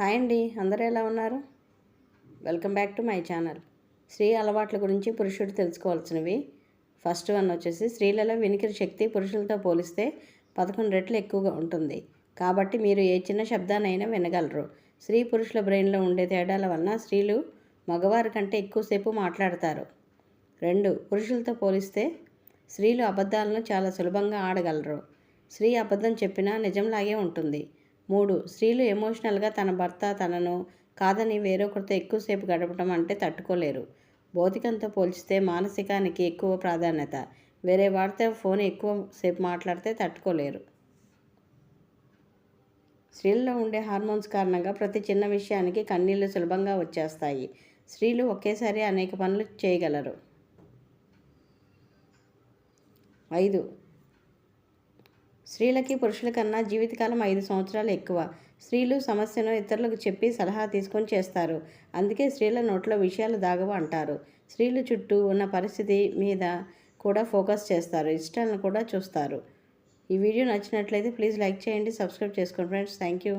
Hi అండి అందరూ ఎలా ఉన్నారు? Welcome back to my channel. స్త్రీ అలవాట్ల గురించి పురుషుడు తెలుసుకోవాల్సినవి. ఫస్ట్ వన్ వచ్చేసి స్త్రీలలో వినికిడి శక్తి పురుషులతో పోలిస్తే పదకొండు రెట్లు ఎక్కువగా ఉంటుంది. కాబట్టి మీరు ఏ చిన్న శబ్దానైనా వినగలరు. స్త్రీ పురుషుల బ్రెయిన్లో ఉండే తేడాల వలన స్త్రీలు మగవారి కంటే ఎక్కువసేపు మాట్లాడతారు. రెండు పురుషులతో పోలిస్తే స్త్రీలు అబద్ధాలను చాలా సులభంగా ఆడగలరు. స్త్రీ అబద్ధం చెప్పినా నిజంలాగే ఉంటుంది. మూడు స్త్రీలు ఎమోషనల్గా తన భర్త తనను కాదని వేరొకరితో ఎక్కువసేపు గడపడం అంటే తట్టుకోలేరు. భౌతికంతో పోల్చితే మానసికానికి ఎక్కువ ప్రాధాన్యత. వేరే వాడితే ఫోన్ ఎక్కువ సేపు మాట్లాడితే తట్టుకోలేరు. స్త్రీల్లో ఉండే హార్మోన్స్ కారణంగా ప్రతి చిన్న విషయానికి కన్నీళ్ళు సులభంగా వచ్చేస్తాయి. స్త్రీలు ఒకేసారి అనేక పనులు చేయగలరు. ఐదు స్త్రీలకి పురుషుల కన్నా జీవితకాలం ఐదు సంవత్సరాలు ఎక్కువ. స్త్రీలు సమస్యను ఇతరులకు చెప్పి సలహా తీసుకొని చేస్తారు. అందుకే స్త్రీల నోట్లో విషయాలు దాగవు అంటారు. స్త్రీలు చుట్టూ ఉన్న పరిస్థితి మీద కూడా ఫోకస్ చేస్తారు. ఇష్టాలను కూడా చూస్తారు. ఈ వీడియో నచ్చినట్లయితే ప్లీజ్ లైక్ చేయండి సబ్స్క్రైబ్ చేసుకోండి ఫ్రెండ్స్. Thank you.